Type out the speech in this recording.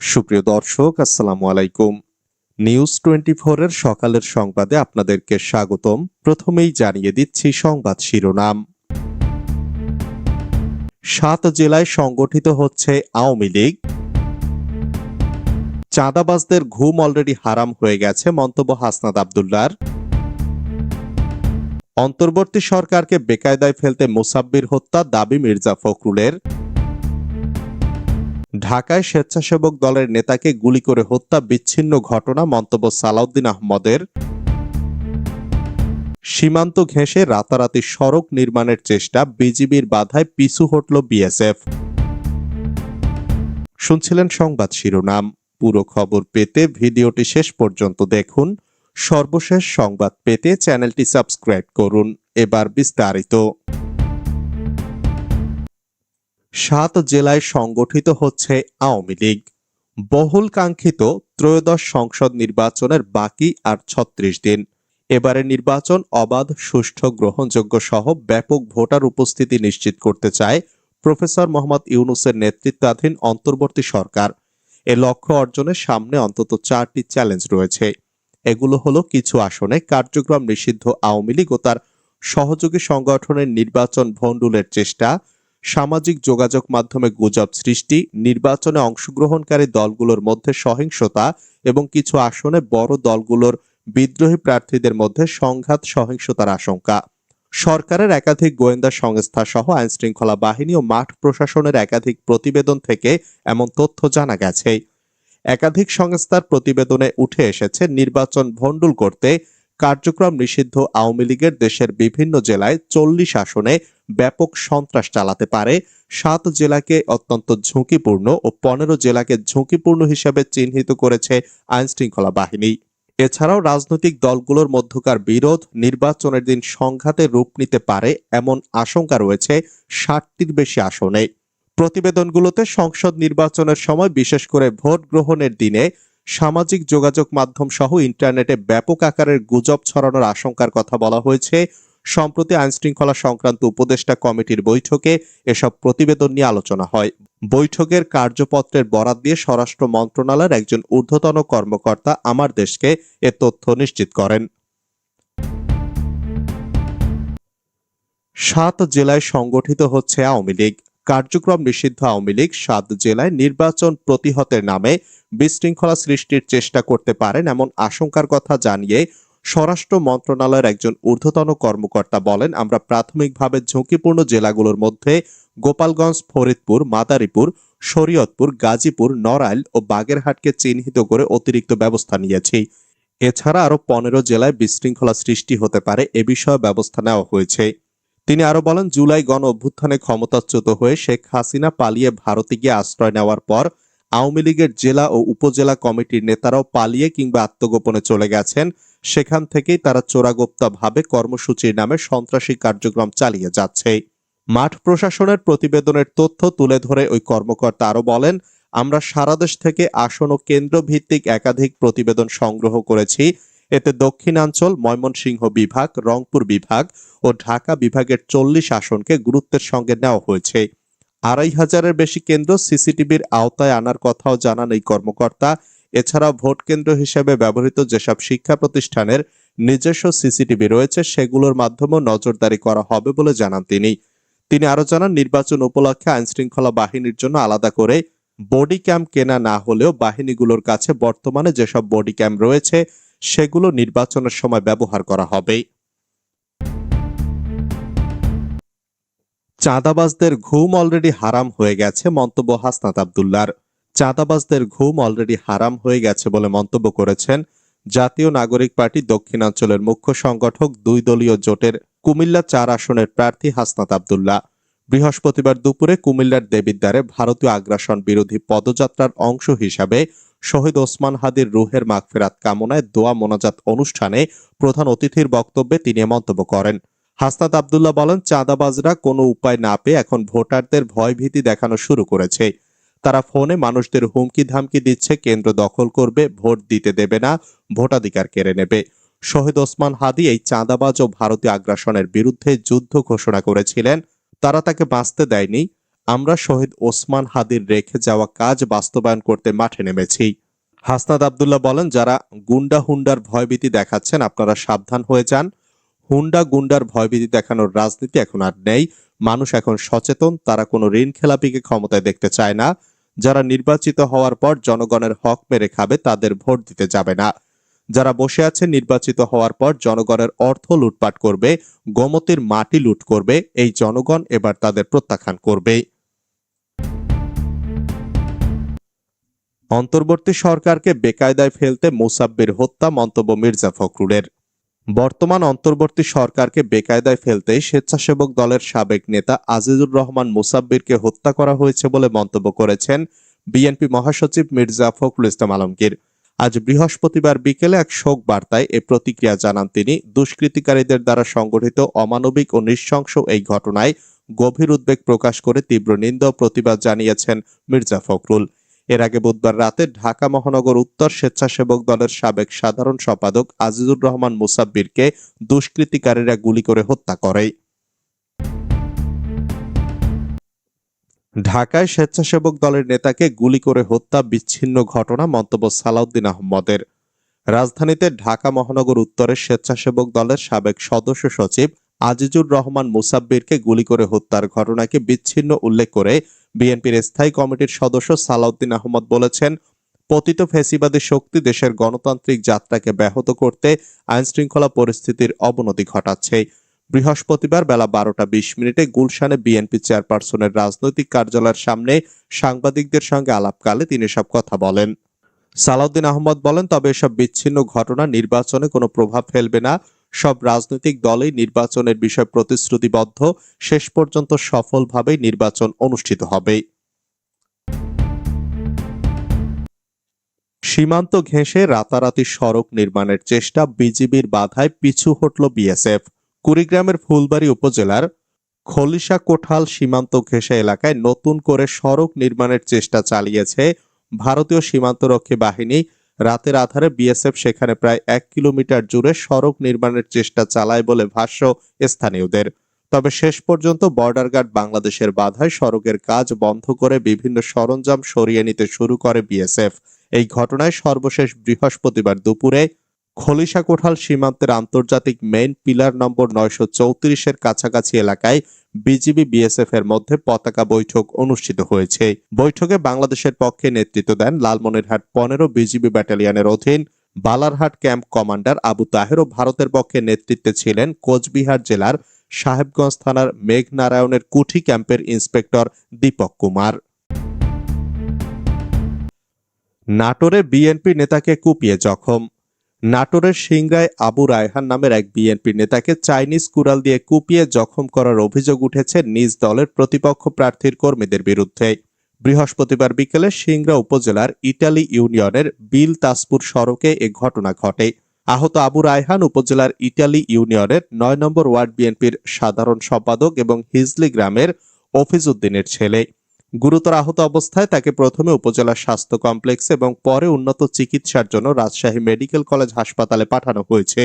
সুপ্রিয় দর্শক, আসসালামু আলাইকুম। নিউজ টোয়েন্টি এর সকালের সংবাদে আপনাদেরকে স্বাগতম। প্রথমেই জানিয়ে দিচ্ছি সংবাদ শিরোনাম। সাত জেলায় সংগঠিত হচ্ছে আওয়ামী লীগ। চাঁদাবাজদের ঘুম অলরেডি হারাম হয়ে গেছে, মন্তব্য হাসনাদ আবদুল্লার। অন্তর্বর্তী সরকারকে বেকায়দায় ফেলতে মুসাব্বির হত্যা, দাবি মির্জা ফখরুলের। ঢাকায় স্বেচ্ছাসেবক দলের নেতাকে গুলি করে হত্যা বিচ্ছিন্ন ঘটনা মন্তব্য সালাউদ্দিন আহমদের। সীমান্ত ঘেঁষে রাতারাতি সড়ক নির্মাণের চেষ্টা, বিজিবির বাধায় পিছু হটল বিএসএফ। শুনছিলেন সংবাদ শিরোনাম। পুরো খবর পেতে ভিডিওটি শেষ পর্যন্ত দেখুন। সর্বশেষ সংবাদ পেতে চ্যানেলটি সাবস্ক্রাইব করুন। এবার বিস্তারিত। সাত জেলায় সংগঠিত হচ্ছে আওয়ামী লীগ। বহুল কাঙ্ক্ষিত ত্রয়োদশ সংসদ নির্বাচনের বাকি আর ছত্রিশ দিন। এবারে নির্বাচন অবাধ, সুষ্ঠু, গ্রহণযোগ্য সহ ব্যাপক ভোটার উপস্থিতি নিশ্চিত করতে চায় প্রফেসর মোহাম্মদ ইউনুসের নেতৃত্বাধীন অন্তর্বর্তী সরকার। এ লক্ষ্য অর্জনের সামনে অন্তত চারটি চ্যালেঞ্জ রয়েছে। এগুলো হলো কিছু আসনে কার্যক্রম নিষিদ্ধ আওয়ামী লীগ ও তার সহযোগী সংগঠনের নির্বাচন ভণ্ডুলের চেষ্টা সামাজিক যোগাযোগ মাধ্যমে গুজব সৃষ্টি, নির্বাচনে অংশগ্রহণকারী দলগুলোর মধ্যে সহিংসতা এবং কিছু আসনে বড় দলগুলোর বিদ্রোহী প্রার্থীদের মধ্যে সংঘাত, সহিংসতার আশঙ্কা। সরকারের একাধিক গোয়েন্দা সংস্থা সহ আইনশৃঙ্খলা বাহিনী ও মাঠ প্রশাসনের একাধিক প্রতিবেদন থেকে এমন তথ্য জানা গেছে। একাধিক সংস্থার প্রতিবেদনে উঠে এসেছে, নির্বাচন ভণ্ডুল করতে কার্যক্রম নিষিদ্ধ আওয়ামী লীগের দেশের বিভিন্ন জেলায় চল্লিশ আসনে ব্যাপক সন্ত্রাস চালাতে পারে। সাত জেলাকে অত্যন্ত ঝুঁকিপূর্ণ ও পনেরো জেলাকে ঝুঁকিপূর্ণ হিসেবে চিহ্নিত করেছে আইনশৃঙ্খলা বাহিনী। এছাড়াও রাজনৈতিক দলগুলোর মধ্যকার বিরোধ নির্বাচনের দিন সংঘাতে রূপ নিতে পারে এমন আশঙ্কা রয়েছে ষাটটির বেশি আসনে। প্রতিবেদনগুলোতে সংসদ নির্বাচনের সময় বিশেষ করে ভোট গ্রহণের দিনে সামাজিক যোগাযোগ মাধ্যম সহ ইন্টারনেটে ব্যাপক আকারের গুজব ছড়ানোর আশঙ্কার কথা বলা হয়েছে। সম্প্রতি আইনশৃঙ্খলা সংক্রান্ত উপদেষ্টা কমিটির বৈঠকে এসব প্রতিবেদন নিয়ে আলোচনা হয়। বৈঠকের কার্যপত্রের বরাত দিয়ে স্বরাষ্ট্র মন্ত্রণালয়ের একজন ঊর্ধ্বতন কর্মকর্তা আমার দেশকে এ তথ্য নিশ্চিত করেন। সাত জেলায় সংগঠিত হচ্ছে আওয়ামী লীগ। কার্যক্রম নিষিদ্ধ আওয়ামী লীগ সাত জেলায় নির্বাচন প্রতিহতের নামে বিশৃঙ্খলা সৃষ্টির চেষ্টা করতে পারেন এমন আশঙ্কার কথা জানিয়ে স্বরাষ্ট্র মন্ত্রণালয়ের একজন ঊর্ধ্বতন কর্মকর্তা বলেন, আমরা প্রাথমিকভাবে ঝুঁকিপূর্ণ জেলাগুলোর মধ্যে গোপালগঞ্জ, ফরিদপুর, মাদারীপুর, শরীয়তপুর, গাজীপুর, নড়াইল ও বাগেরহাটকে চিহ্নিত করে অতিরিক্ত ব্যবস্থা নিয়েছি। এছাড়া আরও পনেরো জেলায় বিশৃঙ্খলা সৃষ্টি হতে পারে এ বিষয়ে ব্যবস্থা নেওয়া হয়েছে। তিনি আরও বলেন, জুলাই গণ অভ্যুত্থানে ক্ষমতাচ্যুত হয়ে শেখ হাসিনা পালিয়ে ভারতে গিয়ে আশ্রয় নেওয়ার পর আওয়ামী লীগের জেলা ও উপজেলা কমিটির নেতারাও পালিয়ে কিংবা আত্মগোপনে চলে গেছেন। সেখান থেকেই তারা চোরাগোপ্তাভাবে কর্মসূচির নামে সন্ত্রাসী কার্যক্রম চালিয়ে যাচ্ছে। মাঠ প্রশাসনের প্রতিবেদনের তথ্য তুলে ধরে ওই কর্মকর্তা আরও বলেন, আমরা সারা দেশ থেকে আসন ও কেন্দ্র ভিত্তিক একাধিক প্রতিবেদন সংগ্রহ করেছি। এতে দক্ষিণাঞ্চল, ময়মনসিংহ বিভাগ, রংপুর বিভাগ ও ঢাকা বিভাগের চল্লিশ আসনকে গুরুত্বের সঙ্গে নেওয়া হয়েছে। আড়াই হাজারের বেশি কেন্দ্র সিসিটিভির আওতায় আনার কথাও জানান এই কর্মকর্তা। এছাড়াও ভোট কেন্দ্র হিসেবে ব্যবহৃত যেসব শিক্ষা প্রতিষ্ঠানের নিজস্ব সিসিটিভি রয়েছে, সেগুলোর মাধ্যমেও নজরদারি করা হবে বলে জানান তিনি। তিনি আরও জানান, নির্বাচন উপলক্ষে আইনশৃঙ্খলা বাহিনীর জন্য আলাদা করে বডি ক্যাম্প কেনা না হলেও বাহিনীগুলোর কাছে বর্তমানে যেসব বডি ক্যাম্প রয়েছে সেগুলো নির্বাচনের সময় ব্যবহার করা হবে। চাঁদাবাজদের ঘুম অলরেডি হারাম হয়ে গেছে মন্তব্য হাসনাত আবদুল্লার চাঁদাবাজদের ঘুম অলরেডি হারাম হয়ে গেছে বলে মন্তব্য করেছেন জাতীয় নাগরিক পার্টি দক্ষিণাঞ্চলের মুখ্য সংগঠক দুই দলীয় জোটের কুমিল্লা চার আসনের প্রার্থী হাসনাত আবদুল্লাহ। বৃহস্পতিবার দুপুরে কুমিল্লার দেবিদ্বারে ভারতীয় আগ্রাসন বিরোধী পদযাত্রার অংশ হিসাবে শহীদ ওসমান হাদির রুহের মাগফেরাত কামনায় দোয়া মোনাজাত অনুষ্ঠানে প্রধান অতিথির বক্তব্যে তিনি মন্তব্য করেন। হাসনাত আবদুল্লাহ বলেন, চাঁদাবাজরা কোনো উপায় না পেয়ে এখন ভোটারদের ভয়ভীতি দেখানো শুরু করেছে। তারা ফোনে মানুষদের হুমকি ধামকি দিচ্ছে, কেন্দ্র দখল করবে, ভোট দিতে দেবে না, ভোটাধিকার কেড়ে নেবে। শহীদ ওসমান হাদি এই চাঁদাবাজ ও ভারতীয় আগ্রাসনের বিরুদ্ধে যুদ্ধ ঘোষণা করেছিলেন। তারা তাকে বাঁচতে দেয়নি। আমরা শহীদ ওসমান হাদির রেখে যাওয়া কাজ বাস্তবায়ন করতে মাঠে নেমেছি। হাসনাদ আবদুল্লাহ বলেন, যারা গুন্ডা হুন্ডার ভয়ভীতি দেখাচ্ছেন, আপনারা সাবধান হয়ে যান। হুন্ডা গুন্ডার ভয়ভীতি দেখানোর রাজনীতি এখন আর নেই। মানুষ এখন সচেতন, তারা কোনো ঋণ খেলাপিকে ক্ষমতায় দেখতে চায় না। যারা নির্বাচিত হওয়ার পর জনগণের হক মেরে খাবে, তাদের ভোট দিতে যাবে না। যারা বসে আছে নির্বাচিত হওয়ার পর জনগণের অর্থ লুটপাট করবে, গোমতির মাটি লুট করবে, এই জনগণ এবার তাদের প্রত্যাখ্যান করবে। অন্তর্বর্তী সরকারকে বেকায়দায় ফেলতে মুসাব্বির হত্যা মন্তব্য মির্জা ফখরুলের। বর্তমান অন্তর্বর্তী সরকারকে বেকায়দায় ফেলতে স্বেচ্ছাসেবক দলের সাবেক নেতা আজিজুর রহমান মুসাব্বিরকে হত্যা করা হয়েছে বলে মন্তব্য করেছেন বিএনপি মহাসচিব মির্জা ফখরুল ইসলাম আলমগীর। আজ বৃহস্পতিবার বিকেলে এক শোক বার্তায় এ প্রতিক্রিয়া জানান তিনি। দুষ্কৃতিকারীদের দ্বারা সংগঠিত অমানবিক ও নৃশংস এই ঘটনায় গভীর উদ্বেগ প্রকাশ করে তীব্র নিন্দা প্রতিবাদ জানিয়েছেন মির্জা ফখরুল। এর আগে বুধবার রাতে ঢাকা মহানগর উত্তর স্বেচ্ছাসেবক দলের সাবেক সাধারণ সম্পাদক আজিজুর রহমান মুসাব্বিরকে দুষ্কৃতিকারীরা গুলি করে হত্যা করে। ঢাকায় স্বেচ্ছাসেবক দলের নেতাকে গুলি করে হত্যা বিচ্ছিন্ন ঘটনা মন্তব্য সালাউদ্দিন আহমদের। রাজধানীতে ঢাকা মহানগর উত্তরের স্বেচ্ছাসেবক দলের সাবেক সদস্য সচিব আজিজুর রহমান মুসাব্বিরকে গুলি করে হত্যার ঘটনাকে বিচ্ছিন্ন উল্লেখ করে বিএনপির স্থায়ী কমিটির সদস্য সালাউদ্দিন আহমদ বলেছেন, পতিত ফেসিবাদী শক্তি দেশের গণতান্ত্রিক যাত্রাকে ব্যাহত করতে আইনশৃঙ্খলা পরিস্থিতির অবনতি ঘটাচ্ছে। বৃহস্পতিবার বেলা বারোটা বিশ মিনিটে গুলশানে বিএনপি চেয়ারপারসনের রাজনৈতিক কার্যালয়ের সামনে সাংবাদিকদের সঙ্গে আলাপকালে তিনি সব কথা বলেন। সালাউদ্দিন আহমদ বলেন, তবে এসব বিচ্ছিন্ন ঘটনা নির্বাচনে কোনো প্রভাব ফেলবে না। সব রাজনৈতিক দলই নির্বাচনের বিষয়ে প্রতিশ্রুতিবদ্ধ। শেষ পর্যন্ত সফলভাবেই নির্বাচন অনুষ্ঠিত হবে। সীমান্ত ঘেঁষে রাতারাতি সড়ক নির্মাণের চেষ্টা, বিজিবির বাধায় পিছু হটল বিএসএফ। কুড়িগ্রামের ফুলবাড়ি উপজেলার খলিশা কোঠাল সীমান্ত ঘেঁষে এলাকায় নতুন করে সড়ক নির্মাণের চেষ্টা চালিয়েছে ভারতীয় সীমান্তরক্ষী বাহিনী। রাতের আধারে বিএসএফ সেখানে প্রায় এক কিলোমিটার জুড়ে সড়ক নির্মাণের চেষ্টা চালায় বলে ভাষ্য স্থানীয়দের। তবে শেষ পর্যন্ত বর্ডার গার্ড বাংলাদেশের বাধায় সড়কের কাজ বন্ধ করে বিভিন্ন সরঞ্জাম সরিয়ে নিতে শুরু করে বিএসএফ। এই ঘটনায় সর্বশেষ বৃহস্পতিবার দুপুরে খলিশা কোঠাল সীমান্তের আন্তর্জাতিক মেইন পিলার নম্বর নয়শো চৌত্রিশের কাছাকাছি এলাকায় বিজিবি বিএসএফ এর মধ্যে পতাকা বৈঠক অনুষ্ঠিত হয়েছে। বৈঠকে বাংলাদেশের পক্ষে নেতৃত্ব দেন লালমনিরহাট পনেরো বিজিবি ব্যাটালিয়নের অধীন বালারহাট ক্যাম্প কমান্ডার আবু তাহের ও ভারতের পক্ষে নেতৃত্বে ছিলেন কোচবিহার জেলার সাহেবগঞ্জ থানার মেঘনারায়ণের কুঠি ক্যাম্পের ইন্সপেক্টর দীপক কুমার। নাটোরে বিএনপি নেতাকে কুপিয়ে জখম। নাটোরের সিংরায় আবু রায়হান নামের এক বিএনপি নেতাকে চাইনিজ কুড়াল দিয়ে কুপিয়ে জখম করার অভিযোগ উঠেছে নিজ দলের প্রতিপক্ষ প্রার্থীর কর্মীদের বিরুদ্ধে। বৃহস্পতিবার বিকেলে সিংড়া উপজেলার ইটালি ইউনিয়নের বিল তাসপুর সড়কে এ ঘটনা ঘটে। আহত আবু রায়হান উপজেলার ইটালি ইউনিয়নের নয় নম্বর ওয়ার্ড বিএনপির সাধারণ সম্পাদক এবং হিজলি গ্রামের অফিজ উদ্দিনের ছেলে। গুরুতর আহত অবস্থায় তাকে প্রথমে উপজেলা স্বাস্থ্য কমপ্লেক্সে এবং পরে উন্নত চিকিৎসার জন্য রাজশাহী মেডিকেল কলেজ হাসপাতালে পাঠানো হয়েছে।